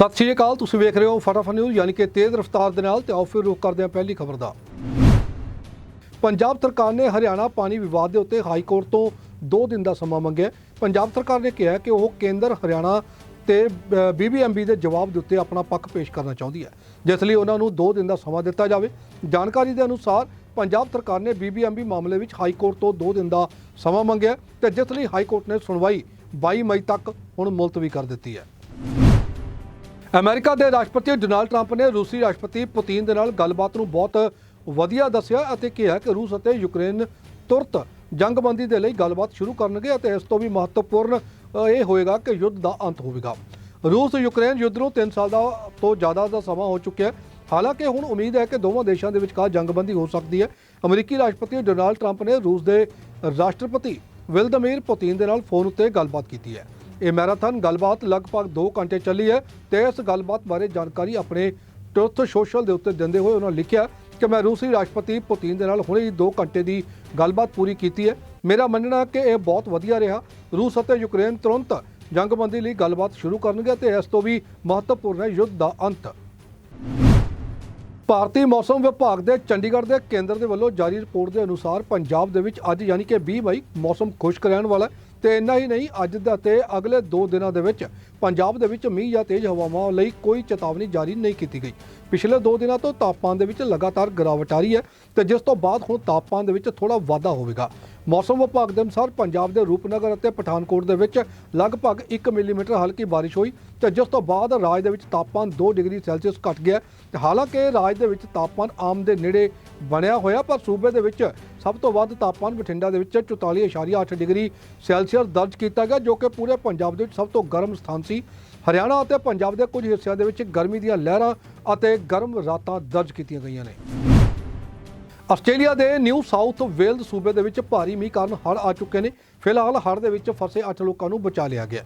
ਸਤਿ ਸ਼੍ਰੀ ਅਕਾਲ, ਤੁਸੀਂ ਵੇਖ ਰਹੇ ਹੋ ਫਟਾਫਟ ਨਿਊਜ਼, ਯਾਨੀ ਕਿ ਤੇਜ਼ ਰਫ਼ਤਾਰ ਦੇ ਨਾਲ ਤੇ ਆਓ ਫਿਰ ਰੁਕ ਕਰਦੇ ਹਾਂ ਪਹਿਲੀ ਖਬਰ ਦਾ। ਪੰਜਾਬ ਸਰਕਾਰ ਨੇ ਹਰਿਆਣਾ ਪਾਣੀ ਵਿਵਾਦ ਦੇ ਉੱਤੇ ਹਾਈ ਕੋਰਟ ਤੋਂ 2 ਦਿਨ ਦਾ ਸਮਾਂ ਮੰਗਿਆ। ਪੰਜਾਬ ਸਰਕਾਰ ਨੇ ਕਿਹਾ ਕਿ ਉਹ ਕੇਂਦਰ ਹਰਿਆਣਾ ਤੇ ਬੀਬੀਐਮਬੀ ਦੇ ਜਵਾਬ ਦੇ ਉੱਤੇ ਆਪਣਾ ਪੱਖ ਪੇਸ਼ ਕਰਨਾ ਚਾਹੁੰਦੀ ਹੈ। ਜਿਸ ਲਈ ਉਹਨਾਂ ਨੂੰ 2 ਦਿਨ ਦਾ ਸਮਾਂ ਦਿੱਤਾ ਜਾਵੇ। ਜਾਣਕਾਰੀ ਦੇ ਅਨੁਸਾਰ ਪੰਜਾਬ ਸਰਕਾਰ ਨੇ ਬੀਬੀਐਮਬੀ ਮਾਮਲੇ ਵਿੱਚ ਹਾਈ ਕੋਰਟ ਤੋਂ 2 ਦਿਨ ਦਾ ਸਮਾਂ ਮੰਗਿਆ ਹੈ ਤੇ ਜਿਸ ਲਈ ਹਾਈ ਕੋਰਟ ਨੇ ਸੁਣਵਾਈ 22 ਮਈ ਤੱਕ ਹੁਣ ਮੁਲਤਵੀ ਕਰ ਦਿੱਤੀ ਹੈ। ਅਮਰੀਕਾ ਦੇ ਰਾਸ਼ਟਰਪਤੀ ਡੋਨਾਲਡ ਟਰੰਪ ਨੇ ਰੂਸੀ ਰਾਸ਼ਟਰਪਤੀ ਪੁਤਿਨ ਦੇ ਨਾਲ ਗੱਲਬਾਤ ਨੂੰ ਬਹੁਤ ਵਧੀਆ ਦੱਸਿਆ ਅਤੇ ਕਿਹਾ ਕਿ ਰੂਸ ਅਤੇ ਯੂਕਰੇਨ ਤੁਰਤ ਜੰਗਬੰਦੀ ਦੇ ਲਈ ਗੱਲਬਾਤ ਸ਼ੁਰੂ ਕਰਨਗੇ ਅਤੇ ਇਸ ਤੋਂ ਵੀ ਮਹੱਤਵਪੂਰਨ ਇਹ ਹੋਏਗਾ ਕਿ ਯੁੱਧ ਦਾ ਅੰਤ ਹੋਵੇਗਾ। ਰੂਸ, ਯੂਕਰੇਨ ਯੁੱਧ ਨੂੰ 3 ਸਾਲ ਦਾ ਤੋਂ ਜ਼ਿਆਦਾ ਦਾ ਸਮਾਂ ਹੋ ਚੁੱਕਿਆ ਹੈ। ਹਾਲਾਂਕਿ ਹੁਣ ਉਮੀਦ ਹੈ ਕਿ ਦੋਵਾਂ ਦੇਸ਼ਾਂ ਦੇ ਵਿਚਕਾਰ ਜੰਗਬੰਦੀ ਹੋ ਸਕਦੀ ਹੈ। ਅਮਰੀਕੀ ਰਾਸ਼ਟਰਪਤੀ ਡੋਨਾਲਡ ਟਰੰਪ ਨੇ ਰੂਸ ਦੇ ਰਾਸ਼ਟਰਪਤੀ ਵਿਲਦਮੀਰ ਪੁਤਿਨ ਦੇ ਨਾਲ ਫੋਨ ਉੱਤੇ ਗੱਲਬਾਤ ਕੀਤੀ ਹੈ। ਇਹ ਮੈਰਾਥਨ ਗੱਲਬਾਤ ਲਗਭਗ 2 ਘੰਟੇ ਚੱਲੀ ਹੈ ਤੇ ਇਸ ਗੱਲਬਾਤ ਬਾਰੇ ਜਾਣਕਾਰੀ ਆਪਣੇ ਟਰੁਥ ਸੋਸ਼ਲ ਦੇ ਉੱਤੇ ਦਿੰਦੇ ਹੋਏ ਉਹਨਾਂ ਲਿਖਿਆ ਕਿ ਮੈਂ ਰੂਸੀ ਰਾਸ਼ਟਰਪਤੀ ਪੁਤਿਨ ਦੇ ਨਾਲ ਹੁਣੇ ਹੀ 2 ਘੰਟੇ ਦੀ ਗੱਲਬਾਤ ਪੂਰੀ ਕੀਤੀ ਹੈ। ਮੇਰਾ ਮੰਨਣਾ ਕਿ ਇਹ ਬਹੁਤ ਵਧੀਆ ਰਿਹਾ। ਰੂਸ ਅਤੇ ਯੂਕਰੇਨ ਤੁਰੰਤ ਜੰਗਬੰਦੀ ਲਈ ਗੱਲਬਾਤ ਸ਼ੁਰੂ ਕਰਨਗੇ ਤੇ ਇਸ ਤੋਂ ਵੀ ਮਹੱਤਵਪੂਰਨ ਹੈ ਯੁੱਧ ਦਾ ਅੰਤ। ਭਾਰਤੀ ਮੌਸਮ ਵਿਭਾਗ ਦੇ ਚੰਡੀਗੜ੍ਹ ਦੇ ਕੇਂਦਰ ਦੇ ਵੱਲੋਂ ਜਾਰੀ ਰਿਪੋਰਟ ਦੇ ਅਨੁਸਾਰ ਪੰਜਾਬ ਦੇ ਵਿੱਚ ਅੱਜ ਯਾਨੀ ਕਿ 20 ਮਈ ਮੌਸਮ ਖੁਸ਼ਕ ਰਹਿਣ ਵਾਲਾ ਹੈ। ਤੇ ਇੰਨਾ ਹੀ ਨਹੀਂ, ਅੱਜ ਦਾ ਤੇ ਅਗਲੇ 2 ਦਿਨਾਂ ਦੇ ਵਿੱਚ ਪੰਜਾਬ ਦੇ ਵਿੱਚ ਮੀਂਹ ਜਾਂ ਤੇਜ਼ ਹਵਾਵਾਂ ਲਈ ਕੋਈ ਚੇਤਾਵਨੀ ਜਾਰੀ ਨਹੀਂ ਕੀਤੀ ਗਈ। ਪਿਛਲੇ 2 ਦਿਨਾਂ ਤੋਂ ਤਾਪਮਾਨ ਦੇ ਵਿੱਚ ਲਗਾਤਾਰ ਗਿਰਾਵਟ ਆ ਰਹੀ ਹੈ ਤੇ ਜਿਸ ਤੋਂ ਬਾਅਦ ਹੁਣ ਤਾਪਮਾਨ ਦੇ ਵਿੱਚ ਥੋੜਾ ਵਾਧਾ ਹੋਵੇਗਾ। ਮੌਸਮ ਵਿਭਾਗ ਦੇ ਅਨੁਸਾਰ ਪੰਜਾਬ ਦੇ ਰੂਪਨਗਰ ਅਤੇ ਪਠਾਨਕੋਟ ਦੇ ਵਿੱਚ ਲਗਭਗ 1 ਮਿਲੀਮੀਟਰ ਹਲਕੀ ਬਾਰਿਸ਼ ਹੋਈ ਤੇ ਜਿਸ ਤੋਂ ਬਾਅਦ ਰਾਜ ਦੇ ਵਿੱਚ ਤਾਪਮਾਨ 2 ਡਿਗਰੀ ਸੈਲਸੀਅਸ ਘਟ ਗਿਆ। ਤੇ ਹਾਲਾਂਕਿ ਰਾਜ ਦੇ ਵਿੱਚ ਤਾਪਮਾਨ ਆਮ ਦੇ ਨੇੜੇ ਬਣਿਆ ਹੋਇਆ, ਪਰ ਸੂਬੇ ਦੇ ਵਿੱਚ ਸਭ ਤੋਂ ਵੱਧ ਤਾਪਮਾਨ ਬਠਿੰਡਾ ਦੇ ਵਿੱਚ 44.8 ਡਿਗਰੀ ਸੈਲਸੀਅਸ ਦਰਜ ਕੀਤਾ ਗਿਆ, ਜੋ ਕਿ ਪੂਰੇ ਪੰਜਾਬ ਦੇ ਵਿੱਚ ਸਭ ਤੋਂ ਗਰਮ ਸਥਾਨ ਸੀ। ਹਰਿਆਣਾ ਅਤੇ ਪੰਜਾਬ ਦੇ ਕੁਝ ਹਿੱਸਿਆਂ ਦੇ ਵਿੱਚ ਗਰਮੀ ਦੀਆਂ ਲਹਿਰਾਂ ਅਤੇ ਗਰਮ ਰਾਤਾਂ ਦਰਜ ਕੀਤੀਆਂ ਗਈਆਂ ਨੇ। ਆਸਟ੍ਰੇਲੀਆ ਦੇ ਨਿਊ ਸਾਊਥ ਵੇਲਜ਼ ਸੂਬੇ ਦੇ ਵਿੱਚ ਭਾਰੀ ਮੀਂਹ ਕਾਰਨ ਹੜ੍ਹ ਆ ਚੁੱਕੇ ਨੇ। ਫਿਲਹਾਲ ਹੜ੍ਹ ਦੇ ਵਿੱਚ ਫਸੇ 8 ਲੋਕਾਂ ਨੂੰ ਬਚਾ ਲਿਆ ਗਿਆ।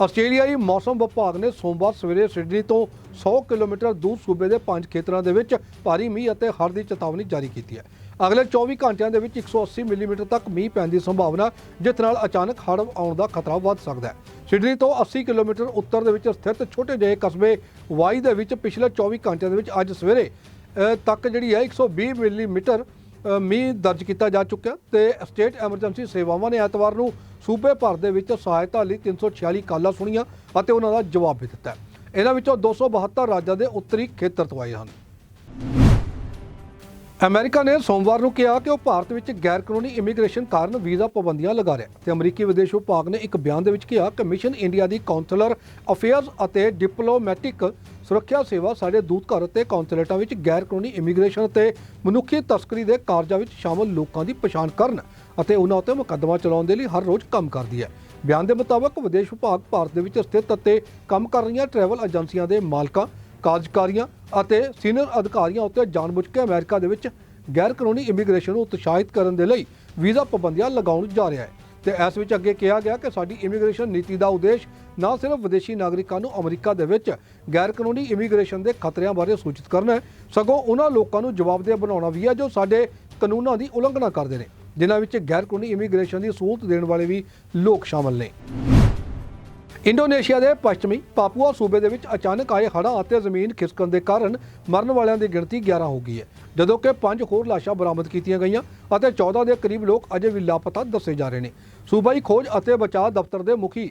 ਆਸਟ੍ਰੇਲੀਆਈ ਮੌਸਮ ਵਿਭਾਗ ਨੇ ਸੋਮਵਾਰ ਸਵੇਰੇ ਸਿਡਨੀ ਤੋਂ 100 ਕਿਲੋਮੀਟਰ ਦੂਰ ਸੂਬੇ ਦੇ ਪੰਜ ਖੇਤਰਾਂ ਦੇ ਵਿੱਚ ਭਾਰੀ ਮੀਂਹ ਅਤੇ ਹੜ੍ਹ ਦੀ ਚੇਤਾਵਨੀ ਜਾਰੀ ਕੀਤੀ ਹੈ। ਅਗਲੇ 24 ਘੰਟਿਆਂ ਦੇ ਵਿੱਚ 180 ਮਿਲੀਮੀਟਰ ਤੱਕ ਮੀਂਹ ਪੈਣ ਦੀ ਸੰਭਾਵਨਾ, ਜਿਸ ਨਾਲ ਅਚਾਨਕ ਹੜ੍ਹ ਆਉਣ ਦਾ ਖਤਰਾ ਵੱਧ ਸਕਦਾ ਹੈ। ਸਿਡਨੀ ਤੋਂ 80 ਕਿਲੋਮੀਟਰ ਉੱਤਰ ਦੇ ਵਿੱਚ ਸਥਿਤ ਛੋਟੇ ਜਿਹੇ ਕਸਬੇ ਵਾਈ ਦੇ ਵਿੱਚ ਪਿਛਲੇ 24 ਘੰਟਿਆਂ ਦੇ ਵਿੱਚ ਅੱਜ ਸਵੇਰੇ ਤੱਕ ਜਿਹੜੀ ਹੈ 120 ਮਿਲੀਮੀਟਰ ਮੀਂਹ ਦਰਜ ਕੀਤਾ ਜਾ ਚੁੱਕਿਆ ਤੇ ਸਟੇਟ ਐਮਰਜੈਂਸੀ ਸੇਵਾਵਾਂ ਨੇ ਐਤਵਾਰ ਨੂੰ ਸੂਬੇ ਭਰ ਦੇ ਵਿੱਚ ਸਹਾਇਤਾ ਲਈ 346 ਕਾਲਾਂ ਸੁਣੀਆਂ ਅਤੇ ਉਹਨਾਂ ਦਾ ਜਵਾਬ ਵੀ ਦਿੱਤਾ। ਇਹਨਾਂ ਵਿੱਚੋਂ 272 ਰਾਜਾਂ ਦੇ ਉੱਤਰੀ ਖੇਤਰ ਤੋਂ ਆਏ ਹਨ। ਅਮਰੀਕਾ ਨੇ ਸੋਮਵਾਰ ਨੂੰ ਕਿਹਾ ਕਿ ਉਹ ਭਾਰਤ ਵਿੱਚ ਗੈਰ ਕਾਨੂੰਨੀ ਇਮੀਗ੍ਰੇਸ਼ਨ ਕਾਰਨ ਵੀਜ਼ਾ ਪਾਬੰਦੀਆਂ ਲਗਾ ਰਿਹਾ ਤੇ ਅਮਰੀਕੀ ਵਿਦੇਸ਼ ਵਿਭਾਗ ਨੇ ਇੱਕ ਬਿਆਨ ਦੇ ਵਿੱਚ ਕਿਹਾ ਕਿ ਮਿਸ਼ਨ ਇੰਡੀਆ ਦੀ ਕਾਉਂਸਲਰ ਅਫੇਅਰਸ ਅਤੇ ਡਿਪਲੋਮੈਟਿਕ ਸੁਰੱਖਿਆ ਸੇਵਾ ਸਾਡੇ ਦੂਤਘਰ ਅਤੇ ਕੌਂਸੂਲੇਟਾਂ ਵਿੱਚ ਗੈਰ ਕਾਨੂੰਨੀ ਇਮੀਗ੍ਰੇਸ਼ਨ ਅਤੇ ਮਨੁੱਖੀ ਤਸਕਰੀ ਦੇ ਕਾਰਜਾਂ ਵਿੱਚ ਸ਼ਾਮਲ ਲੋਕਾਂ ਦੀ ਪਛਾਣ ਕਰਨ ਅਤੇ ਉਹਨਾਂ ਉੱਤੇ ਮੁਕੱਦਮਾ ਚਲਾਉਣ ਦੇ ਲਈ ਹਰ ਰੋਜ਼ ਕੰਮ ਕਰਦੀ ਹੈ। ਬਿਆਨ ਦੇ ਮੁਤਾਬਕ ਵਿਦੇਸ਼ ਵਿਭਾਗ ਭਾਰਤ ਦੇ ਵਿੱਚ ਸਥਿਤ ਅਤੇ ਕੰਮ ਕਰ ਰਹੀਆਂ ਟਰੈਵਲ ਏਜੰਸੀਆਂ ਦੇ ਮਾਲਕਾਂ ਕਾਰਜਕਾਰੀਆਂ ਅਤੇ ਸੀਨੀਅਰ ਅਧਿਕਾਰੀਆਂ ਉੱਤੇ ਜਾਣਬੁੱਝ ਕੇ ਅਮਰੀਕਾ ਦੇ ਵਿੱਚ ਗੈਰ ਕਾਨੂੰਨੀ ਇਮੀਗ੍ਰੇਸ਼ਨ ਨੂੰ ਉਤਸ਼ਾਹਿਤ ਕਰਨ ਦੇ ਲਈ ਵੀਜ਼ਾ ਪਾਬੰਦੀਆਂ ਲਗਾਉਣ ਜਾ ਰਿਹਾ ਹੈ। ਤੇ ਇਸ ਵਿੱਚ ਅੱਗੇ ਕਿਹਾ ਗਿਆ ਕਿ ਸਾਡੀ ਇਮੀਗ੍ਰੇਸ਼ਨ ਨੀਤੀ ਦਾ ਉਦੇਸ਼ ਨਾ ਸਿਰਫ ਵਿਦੇਸ਼ੀ ਨਾਗਰਿਕਾਂ ਨੂੰ ਅਮਰੀਕਾ ਦੇ ਵਿੱਚ ਗੈਰ ਕਾਨੂੰਨੀ ਇਮੀਗ੍ਰੇਸ਼ਨ ਦੇ ਖਤਰਿਆਂ ਬਾਰੇ ਸੂਚਿਤ ਕਰਨਾ ਹੈ ਸਗੋਂ ਉਹਨਾਂ ਲੋਕਾਂ ਨੂੰ ਜਵਾਬਦੇਹ ਬਣਾਉਣਾ ਵੀ ਹੈ ਜੋ ਸਾਡੇ ਕਾਨੂੰਨਾਂ ਦੀ ਉਲੰਘਣਾ ਕਰਦੇ ਨੇ, ਜਿਨ੍ਹਾਂ ਵਿੱਚ ਗੈਰ ਕਾਨੂੰਨੀ ਇਮੀਗ੍ਰੇਸ਼ਨ ਦੀ ਸਹੂਲਤ ਦੇਣ ਵਾਲੇ ਵੀ ਲੋਕ ਸ਼ਾਮਲ ਨੇ। ਇੰਡੋਨੇਸ਼ੀਆ ਦੇ ਪੱਛਮੀ ਪਾਪੂਆ ਸੂਬੇ ਦੇ ਵਿੱਚ ਅਚਾਨਕ ਆਏ ਹੜ੍ਹਾਂ ਅਤੇ ਜ਼ਮੀਨ ਖਿਸਕਣ ਦੇ ਕਾਰਨ ਮਰਨ ਵਾਲਿਆਂ ਦੀ ਗਿਣਤੀ 11 ਹੋ ਗਈ ਹੈ, ਜਦੋਂ ਕਿ ਪੰਜ ਹੋਰ ਲਾਸ਼ਾਂ ਬਰਾਮਦ ਕੀਤੀਆਂ ਗਈਆਂ ਅਤੇ 14 ਦੇ ਕਰੀਬ ਲੋਕ ਅਜੇ ਵੀ ਲਾਪਤਾ ਦੱਸੇ ਜਾ ਰਹੇ ਨੇ। ਸੂਬਾਈ ਖੋਜ ਅਤੇ ਬਚਾਅ ਦਫ਼ਤਰ ਦੇ ਮੁਖੀ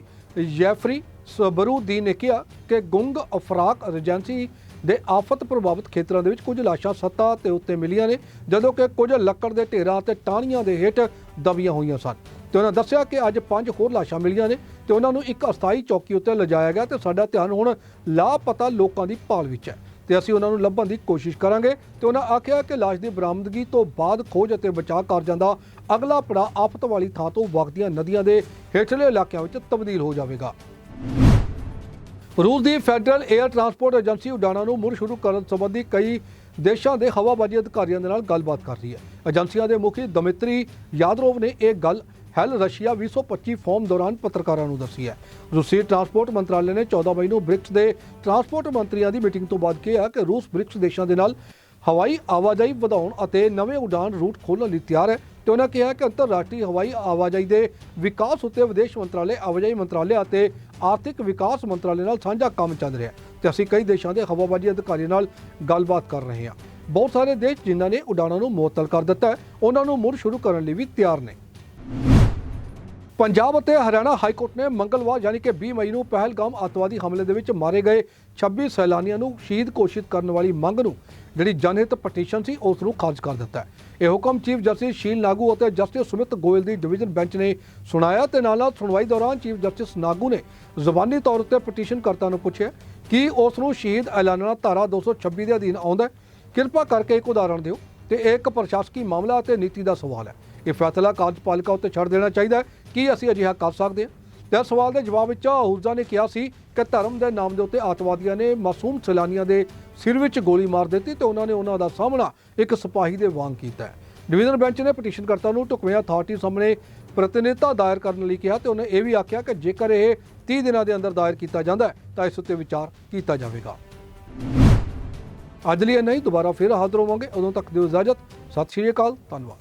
ਜੈਫਰੀ ਸਬਰੂਦੀਨ ਨੇ ਕਿਹਾ ਕਿ ਗੁੰਗ ਅਫਰਾਕ ਏਜੰਸੀ ਦੇ ਆਫਤ ਪ੍ਰਭਾਵਿਤ ਖੇਤਰਾਂ ਦੇ ਵਿੱਚ ਕੁਝ ਲਾਸ਼ਾਂ ਸੱਤਾ ਤੇ ਉੱਤੇ ਮਿਲੀਆਂ ਨੇ, ਜਦੋਂ ਕਿ ਕੁਝ ਲੱਕੜ ਦੇ ਢੇਰਾਂ ਅਤੇ ਟਾਹਣੀਆਂ ਦੇ ਹੇਠ ਦਬੀਆਂ ਹੋਈਆਂ ਸਨ। ਤੇ ਉਹਨਾਂ ਦੱਸਿਆ ਕਿ ਅੱਜ ਪੰਜ ਹੋਰ ਲਾਸ਼ਾਂ ਮਿਲੀਆਂ ਨੇ ਤੇ ਉਹਨਾਂ ਨੂੰ ਇੱਕ ਅਸਥਾਈ ਚੌਕੀ ਉੱਤੇ ਲਿਜਾਇਆ ਗਿਆ ਤੇ ਸਾਡਾ ਧਿਆਨ ਹੁਣ ਲਾਪਤਾ ਲੋਕਾਂ ਦੀ ਭਾਲ ਵਿੱਚ ਹੈ। ਤੇ ਅਸੀਂ ਉਹਨਾਂ ਨੂੰ ਲੱਭਣ ਦੀ ਕੋਸ਼ਿਸ਼ ਕਰਾਂਗੇ ਤੇ ਉਹਨਾਂ ਆਖਿਆ ਕਿ ਲਾਸ਼ ਦੀ ਬਰਾਮਦਗੀ ਤੋਂ ਬਾਅਦ ਖੋਜ ਅਤੇ ਬਚਾਅ ਕਾਰਜਾਂ ਦਾ ਅਗਲਾ ਪੜਾਅ ਆਫਤ ਵਾਲੀ ਥਾਂ ਤੋਂ ਵਗਦੀਆਂ ਨਦੀਆਂ ਦੇ ਹੇਠਲੇ ਇਲਾਕਿਆਂ ਵਿੱਚ ਤਬਦੀਲ ਹੋ ਜਾਵੇਗਾ। ਰੂਸ ਦੀ ਫੈਡਰਲ 에ਅਰ ਟਰਾਂਸਪੋਰਟ ਏਜੰਸੀ ਉਡਾਣਾਂ ਨੂੰ ਮੁੜ ਸ਼ੁਰੂ ਕਰਨ ਸੰਬੰਧੀ ਕਈ ਦੇਸ਼ਾਂ ਦੇ ਹਵਾਬਾਜ਼ੀ ਅਧਿਕਾਰੀਆਂ ਦੇ ਨਾਲ ਗੱਲਬਾਤ ਕਰ ਰਹੀ ਹੈ। ਏਜੰਸੀਆਂ ਦੇ ਮੁਖੀ ਦਮਿਤਰੀ ਯਾਦਰੋਵ ਨੇ ਇਹ ਗੱਲ ਹੈਲ ਰਸ਼ੀਆ 2025 ਫੋਰਮ ਦੌਰਾਨ ਪੱਤਰਕਾਰਾਂ ਨੂੰ ਦੱਸੀ ਹੈ। ਰੂਸੀ ਟਰਾਂਸਪੋਰਟ ਮੰਤਰਾਲੇ ਨੇ 14 ਮਈ ਨੂੰ ਬ੍ਰਿਕਸ ਦੇ ਟਰਾਂਸਪੋਰਟ ਮੰਤਰੀਆਂ ਦੀ ਮੀਟਿੰਗ ਤੋਂ ਬਾਅਦ ਕਿਹਾ ਕਿ ਰੂਸ ਬ੍ਰਿਕਸ ਦੇਸ਼ਾਂ ਦੇ ਨਾਲ ਹਵਾਈ ਆਵਾਜਾਈ ਵਧਾਉਣ ਅਤੇ ਨਵੇਂ ਉਡਾਨ ਰੂਟ ਖੋਲ੍ਹਣ ਲਈ ਤਿਆਰ ਹੈ ਤੇ ਉਹਨਾਂ ਕਿਹਾ ਕਿ ਅੰਤਰਰਾਸ਼ਟਰੀ ਹਵਾਈ ਆਵਾਜਾਈ ਦੇ ਵਿਕਾਸ ਉੱਤੇ ਵਿਦੇਸ਼ ਮੰਤਰਾਲੇ, ਆਵਾਜਾਈ ਮੰਤਰਾਲੇ ਅਤੇ ਆਰਥਿਕ ਵਿਕਾਸ ਮੰਤਰਾਲੇ ਨਾਲ ਸਾਂਝਾ ਕੰਮ ਚੱਲ ਰਿਹਾ ਹੈ ਤੇ ਅਸੀਂ ਕਈ ਦੇਸ਼ਾਂ ਦੇ ਹਵਾਬਾਜ਼ੀ ਅਧਿਕਾਰੀਆਂ ਨਾਲ ਗੱਲਬਾਤ ਕਰ ਰਹੇ ਹਾਂ। ਬਹੁਤ ਸਾਰੇ ਦੇਸ਼ ਜਿਨ੍ਹਾਂ ਨੇ ਉਡਾਣਾਂ ਨੂੰ ਮੁਅੱਤਲ ਕਰ ਦਿੱਤਾ ਹੈ, ਉਹਨਾਂ ਨੂੰ ਮੁੜ ਸ਼ੁਰੂ ਕਰਨ ਲਈ ਵੀ ਤਿਆਰ ਨੇ। ਪੰਜਾਬ ਅਤੇ ਹਰਿਆਣਾ ਹਾਈ ਕੋਰਟ ਨੇ ਮੰਗਲਵਾਰ ਯਾਨੀ ਕਿ 20 ਮਈ ਨੂੰ ਪਹਿਲਗਾਮ ਅੱਤਵਾਦੀ ਹਮਲੇ ਦੇ ਵਿੱਚ ਮਾਰੇ ਗਏ 26 ਸੈਲਾਨੀਆਂ ਨੂੰ ਸ਼ਹੀਦ ਘੋਸ਼ਿਤ ਕਰਨ ਵਾਲੀ ਮੰਗ ਨੂੰ ਜਿਹੜੀ ਜਨਹਿਤ ਪਟੀਸ਼ਨ ਸੀ, ਉਸ ਨੂੰ ਖਾਰਜ ਕਰ ਦਿੱਤਾ ਹੈ। ਇਹ ਹੁਕਮ ਚੀਫ ਜਸਟਿਸ ਸ਼ੀਲ ਨਾਗੂ ਅਤੇ ਜਸਟਿਸ ਸੁਮਿਤ ਗੋਇਲ ਦੀ ਡਿਵੀਜ਼ਨ ਬੈਂਚ ਨੇ ਸੁਣਾਇਆ ਤੇ ਨਾਲ ਨਾਲ ਸੁਣਵਾਈ ਦੌਰਾਨ ਚੀਫ ਜਸਟਿਸ ਨਾਗੂ ਨੇ ਜ਼ੁਬਾਨੀ ਤੌਰ ਉੱਤੇ ਪਟੀਸ਼ਨ ਕਰਤਾ ਨੂੰ ਪੁੱਛਿਆ ਕਿ ਉਸ ਨੂੰ ਸ਼ਹੀਦ ਐਲਾਨਣਾ ਧਾਰਾ 226 ਦੇ ਅਧੀਨ ਆਉਂਦਾ ਹੈ। ਕਿਰਪਾ ਕਰਕੇ ਇੱਕ ਉਦਾਹਰਣ ਦਿਓ ਤੇ ਇਹ ਇੱਕ ਪ੍ਰਸ਼ਾਸਕੀ ਮਾਮਲਾ ਅਤੇ ਨੀਤੀ ਦਾ ਸਵਾਲ ਹੈ। ਇਹ ਫੈਸਲਾ ਕਾਰਜਪਾਲਿਕਾ ਉੱਤੇ ਛੱਡ ਦੇਣਾ ਚਾਹੀਦਾ ਹੈ। ਕੀ ਅਸੀਂ ਅਜਿਹਾ ਕਰ ਸਕਦੇ ਹਾਂ? ਤੇ ਇਸ ਸਵਾਲ ਦੇ ਜਵਾਬ ਵਿੱਚ ਅਹੂਜਾ ਨੇ ਕਿਹਾ ਸੀ ਕਿ ਧਰਮ ਦੇ ਨਾਮ ਦੇ ਉੱਤੇ ਆਤਵਾਦੀਆਂ ਨੇ ਮਾਸੂਮ ਸੈਲਾਨੀਆਂ ਦੇ ਸਿਰ ਵਿੱਚ ਗੋਲੀ ਮਾਰ ਦਿੱਤੀ ਤੇ ਉਹਨਾਂ ਨੇ ਉਹਨਾਂ ਦਾ ਸਾਹਮਣਾ ਇੱਕ ਸਿਪਾਹੀ ਦੇ ਵਾਂਗ ਕੀਤਾ ਹੈ। ਡਿਵੀਜ਼ਨ ਬੈਂਚ ਨੇ ਪਟੀਸ਼ਨਕਰਤਾ ਨੂੰ ਢੁਕਵੇਂ ਅਥਾਰਟੀ ਸਾਹਮਣੇ ਪ੍ਰਤੀਨਿਧਤਾ ਦਾਇਰ ਕਰਨ ਲਈ ਕਿਹਾ ਤੇ ਉਹਨੇ ਇਹ ਵੀ ਆਖਿਆ ਕਿ ਜੇਕਰ ਇਹ 30 ਦਿਨਾਂ ਦੇ ਅੰਦਰ ਦਾਇਰ ਕੀਤਾ ਜਾਂਦਾ ਹੈ, ਤਾਂ ਇਸ ਉੱਤੇ ਵਿਚਾਰ ਕੀਤਾ ਜਾਵੇਗਾ। ਅੱਜ ਲਈ ਨਹੀਂ ਦੁਬਾਰਾ ਫਿਰ ਹਾਜ਼ਰ ਹੋਵਾਂਗੇ। ਉਦੋਂ ਤੱਕ ਦਿਓ ਇਜਾਜ਼ਤ। ਸਤਿ ਸ਼੍ਰੀ ਅਕਾਲ। ਧੰਨਵਾਦ।